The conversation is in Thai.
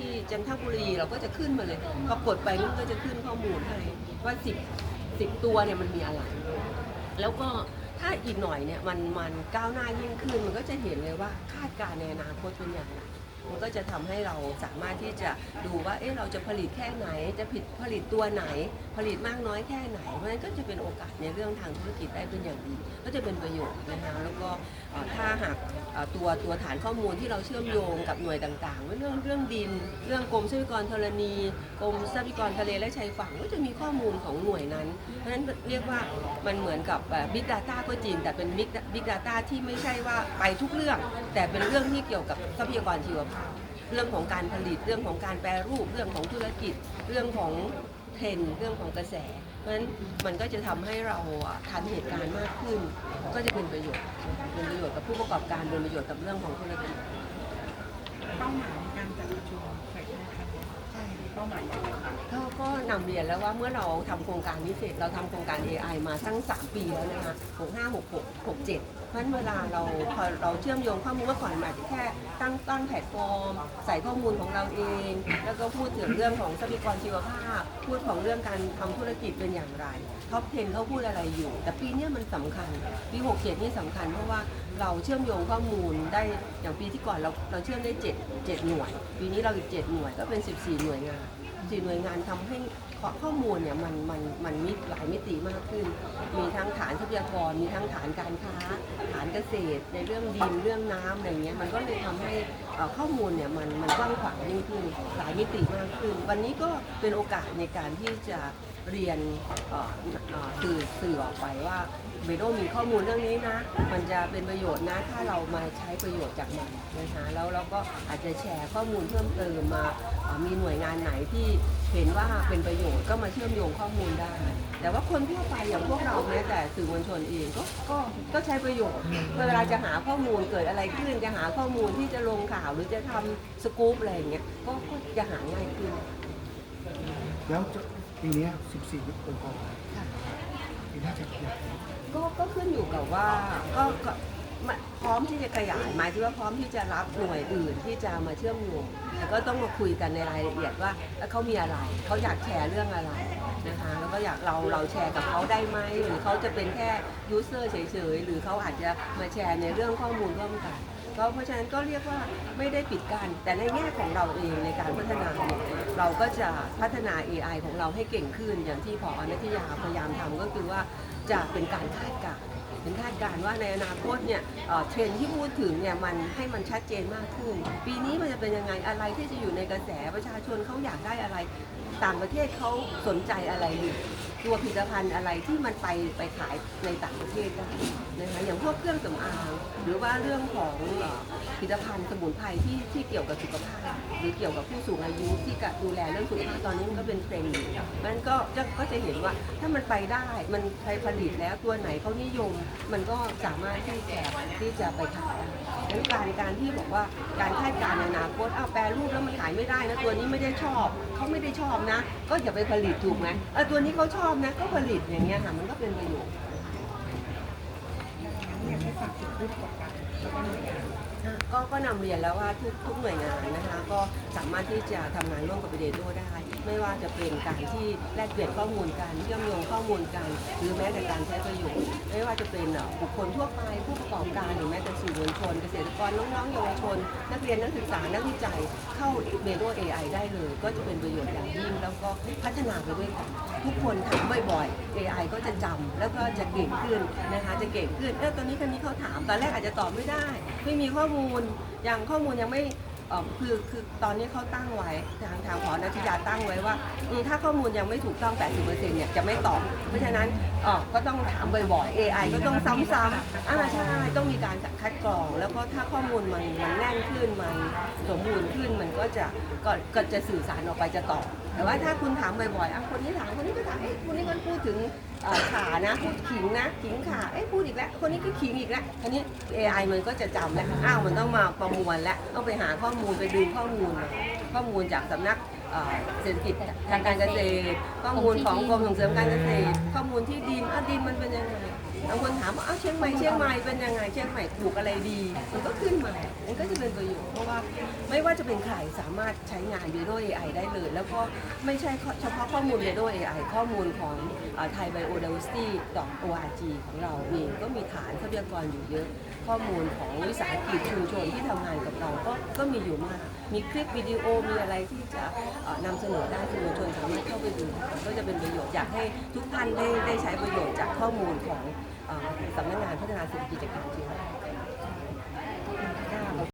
ที่จันทบุรีเราก็จะขึ้นมาเลยพอกดไปมันก็จะขึ้นข้อมูลให้ว่าสิบสิบตัวเนี่ยมันมีอะไร แล้วก็ถ้าอีกหน่อยเนี่ยมันมันก้าวหน้ายิ่งขึ้นมันก็จะเห็นเลยว่าคาดการณ์ในอนาคตเป็นอย่างไร มันก็จะทำให้เราสามารถที่จะดูว่าเอ๊ะเราจะผลิตแค่ไหน จะผิดผลิตตัวไหน ผลิตมากน้อยแค่ไหน เพราะฉะนั้นก็จะเป็นโอกาสในเรื่องทางธุรกิจได้เป็นอย่างดี ก็จะเป็นประโยชน์นะคะแล้วก็ถ้าหากตัวตัวฐานข้อมูลที่เราเชื่อมโยงกับหน่วยต่างๆเรื่องเรื่องดิน เรื่องกรมทรัพยากรธรณีกรมทรัพยากรทะเลและชายฝั่งก็จะมีข้อมูลของหน่วยนั้น เพราะฉะนั้นเรียกว่ามันเหมือนกับบิ๊กดาต้าก็จริงแต่เป็นบิ๊กดาต้าที่ไม่ใช่ว่าไปทุกเรื่อง แต่เป็นเรื่องที่เกี่ยวกับทรัพยากรชีวภาพเรื่องของการผลิตเรื่องของการแปรรูป เรื่องของธุรกิจ เรื่องของเทรนด์เรื่องของกระแส เพราะฉะนั้นมันก็จะทำให้เราอะทันเหตุการณ์มากขึ้น ก็จะเป็นประโยชน์เป็นประโยชน์กับผู้ประกอบการเป็นประโยชน์กับเรื่องของธุรกิจ เป้าหมายในการจัดประชุมใส่ในครั้งนี้ใช่เป้าหมายอย่างไรคะก็ก็นำเรียนแล้วว่าเมื่อเราทำโครงการนี้เสร็จเราทำโครงการ AI มาตั้ง 3 ปีแล้วนะคะ 65 66 67 เพราะฉะนั้นเวลาเราพอเราเชื่อมโยงข้อมูลเมื่อก่อนมันอาจจะแค่ตั้งตั้งแพลตฟอร์ม ใส่ข้อมูลของเราเอง แล้วก็พูดถึงเรื่องของทรัพยากรชีวภาพ พูดของเรื่องการทำธุรกิจเป็นอย่างไรท็อป10เขาพูดอะไรอยู่ แต่ปีนี้มันสำคัญปี67นี่สำคัญเพราะว่าเราเชื่อมโยงข้อมูลได้อย่างปีที่ก่อนเราเราเชื่อมได้ 7 7 หน่วย ปีนี้เราอีก 7 หน่วยก็เป็น 14 หน่วยงาน สี่หน่วยงานทำให้ข้อข้อมูลเนี่ยมันมันมันมีหลายมิติมากขึ้น มีทั้งฐานทรัพยากร มีทั้งฐานการค้า ฐานเกษตร ในเรื่องดินเรื่องน้ำอะไรเงี้ยมันก็เลยทำให้ข้อมูลเนี่ยมันมันกว้างขวางยิ่งขึ้นหลายมิติมากขึ้น วันนี้ก็เป็นโอกาสในการที่จะเรียนเอ่อเอ่อสื่อสื่อออกไปว่าเบโดมีข้อมูลเรื่องนี้นะ มันจะเป็นประโยชน์นะ ถ้าเรามาใช้ประโยชน์จากมันนะคะแล้วเราก็อาจจะแชร์ข้อมูลเพิ่มเติมมามีหน่วยงานไหนที่เห็นว่าเป็นประโยชน์ก็มาเชื่อมโยงข้อมูลได้ แต่ว่าคนทั่วไปอย่างพวกเราแม้แต่สื่อมวลชนเองก็ก็ก็ใช้ประโยชน์เวลาจะหาข้อมูลเกิดอะไรขึ้นจะหาข้อมูลที่จะลงข่าวหรือจะทำสกู๊ปอะไรอย่างเงี้ยก็จะหาง่ายขึ้นแล้ว ปีเนี้ย14ยุคองค์กรค่ะปีหน้าจะขยายก็ก็ขึ้นอยู่กับว่าก็ก็มะพร้อมที่จะขยายหมายถึงว่าพร้อมที่จะรับหน่วยอื่นที่จะมาเชื่อมโยงแต่ก็ต้องมาคุยกันในรายละเอียดว่าเขามีอะไรเขาอยากแชร์เรื่องอะไรนะคะแล้วก็อยากเราเราแชร์กับเขาได้ไหมหรือเขาจะเป็นแค่ยูเซอร์เฉยๆหรือเขาอาจจะมาแชร์ในเรื่องข้อมูลร่วมกัน ก็เพราะฉะนั้นก็เรียกว่าไม่ได้ปิดกันแต่ในแง่ของเราเองในการพัฒนาเราก็จะพัฒนา AI ของเราให้เก่งขึ้นอย่างที่พอนัทยาพยายามทำก็คือว่าจะเป็นการคาดการณ์เป็นคาดการณ์ว่าในอนาคตเนี่ยเทรนที่พูดถึงเนี่ยมันให้มันชัดเจนมากขึ้น ปีนี้มันจะเป็นยังไงอะไรที่จะอยู่ในกระแสประชาชนเขาอยากได้อะไร ต่างประเทศเขาสนใจอะไรอยู่ ตัวผลิตภัณฑ์อะไรที่มันไปไปขายในต่างประเทศได้นะคะอย่างพวกเครื่องสำอางหรือว่าเรื่องของผลิตภัณฑ์สมุนไพรที่ที่เกี่ยวกับสุขภาพ หรือเกี่ยวกับผู้สูงอายุที่กดูแลเรื่องสุขภาพตอนนี้มันก็เป็นเทรนด์มันก็จะก็จะเห็นว่าถ้ามันไปได้มันใครผลิตแล้วตัวไหนเขานิยม มันก็สามารถที่จะที่จะไปขายได้ดังการการที่บอกว่าการคาดการณ์ในอนาคตอ้าแปรรูปแล้วมันขายไม่ได้นะตัวนี้ไม่ได้ชอบเขาไม่ได้ชอบนะ ก็อย่าไปผลิตถูกไหมเออตัวนี้เขาชอบอบนะก็ผลิตอย่างเงี้ยค่ะมันก็เป็นประโยชน์ ก็น่วยงานก็นำเรียนแล้วว่าทุกทุกหน่วยงานนะคะ ก็สามารถที่จะทำงานร่วมกับเดโดได้ ไม่ว่าจะเป็นการที่แลกเปลี่ยนข้อมูลกันเชื่อมโยงข้อมูลกัน หรือแม้แต่การใช้ประโยชน์ ไม่ว่าจะเป็นเอ่อบุคคลทั่วไปผู้ประกอบการหรือแม้แต่สื่อมวลชน เกษตรกรน้องๆเยาวชน นักเรียนนักศึกษานักวิจัยเข้าเดโด AI ได้เลย ก็จะเป็นประโยชน์อย่างยิ่งแล้วก็พัฒนาไปด้วยกันทุกคนถามบ่อยๆ AI ก็จะจำแล้วก็จะเก่งขึ้นนะคะจะเก่งขึ้นเออตอนนี้คนนี้เขาถามตอนแรกอาจจะตอบไม่ได้ ไม่มีข้อมูลยังข้อมูลยังไม่เอ่อคือคือตอนนี้เขาตั้งไว้ทางทางผ นัทยาตั้งไว้ว่าถ้าข้อมูลยังไม่ถูกต้อง 80%เนี่ยจะไม่ตอบ เพราะฉะนั้นก็ต้องถามบ่อยๆ AI ก็ต้องซ้ำๆอ่าใช่ต้องมีการคัดกรอง แล้วก็ถ้าข้อมูลมันมันแน่นขึ้นมันสมบูรณ์ขึ้นมันก็จะก็ก็จะสื่อสารออกไปจะตอบ แต่ว่าถ้าคุณถามบ่อยๆอะคนนี้ถามคนนี้ก็ถามเอ้ยคนนี้ก็พูดถึงขานะพูดขิงนะขิงขาเอ้ยพูดอีกแล้ว คนนี้ก็ขิงอีกแล้วอันนี้ AI มันก็จะจำแล้วอ้าวมันต้องมาประมวลแล้วต้องไปหาข้อมูลไปดูข้อมูล ข้อมูลจากสำนัก เอ่อเศรษฐกิจทางการเกษตร ข้อมูลของกรมส่งเสริมการเกษตร ข้อมูลที่ดินอะดินมันเป็นยังไงบางคนถามว่าอ้าวเชียงใหม่เชียงใหม่เป็นยังไงเชียงใหม่ปลูกอะไรดี มันก็ขึ้นมาันก็จะเป็นประโยชน์เพราะว่าไม่ว่าจะเป็นใครสามารถใช้งาน v i d o AI ได้เลย แล้วก็ไม่ใช่เฉพาะข้อมูล v i d o AI ข้อมูลของไทย biodiversity org ของเราเองก็มีฐานทรัพยากรอยู่เยอะ ข้อมูลของวิสาหกิจชุมชนที่ทำงานกับเราก็ก็มีอยู่มาก มีคลิปวิดีโอมีอะไรที่จะนำเสนอได้สื่อมชนสามารถเข้าไปดูก็จะเป็นประโยชน์อยากให้ทุกท่านได้ได้ใช้ประโยชน์จากข้อมูลของสำนักงานพัฒนาเศรษฐกิจการเชียงราย